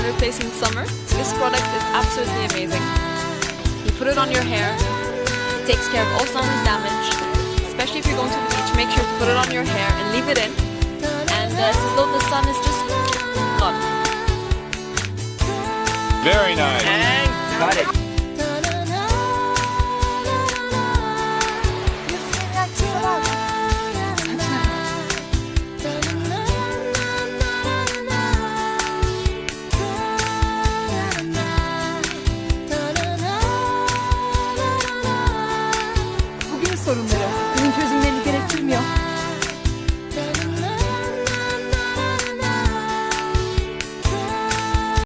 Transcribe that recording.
order facing summer. This product is absolutely amazing. You put it on your hair, it takes care of all sun damage, especially if you're going to the beach. Make sure to put it on your hair and leave it in. And uh, it's as though the sun is just gone. Very nice. And got it. tudo número